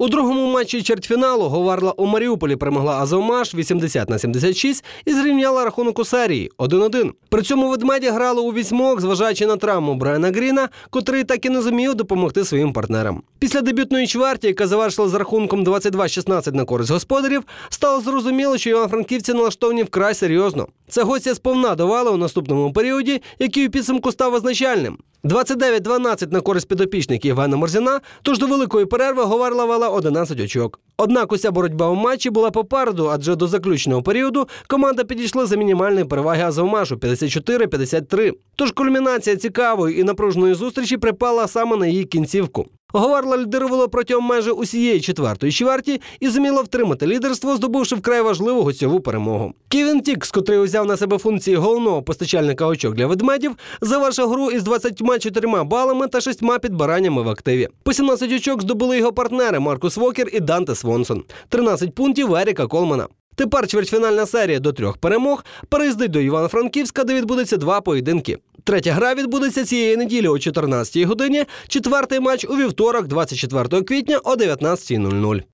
У другому матчі чвертьфіналу Говарла у Маріуполі перемогла Азовмаш 80 на 76 і зрівняла рахунок у серії 1-1. При цьому ведмеді грали у вісьмох, зважаючи на травму Брайана Гріна, котрий так і не зумів допомогти своїм партнерам. Після дебютної чверті, яка завершила з рахунком 22-16 на користь господарів, стало зрозуміло, що івано-франківці налаштовані вкрай серйозно. Це гостя сповна давали у наступному періоді, який у підсумку став визначальним. 29-12 на користь підопічників Євгена Морзіна, тож до великої перерви Говарла вела 11 очок. Однак уся боротьба у матчі була попереду, адже до заключного періоду команда підійшла за мінімальної переваги Азовмашу 54-53. Тож кульмінація цікавої і напруженої зустрічі припала саме на її кінцівку. Говарла лідирувала протягом майже усієї четвертої чверті і зуміла втримати лідерство, здобувши вкрай важливу гостьову перемогу. Ківін Тікс, котрий узяв на себе функції головного постачальника очок для ведмедів, завершив гру із 24 балами та 6 підбираннями в активі. По 17 очок здобули його партнери Маркус Вокер і Данте Свонсон. 13 пунктів Еріка Колмана. Тепер чвертьфінальна серія до трьох перемог переїздить до Івано-Франківська, де відбудеться два поєдинки. Третя гра відбудеться цієї неділі о 14-й годині. Четвертий матч у вівторок, 24 квітня о 19.00.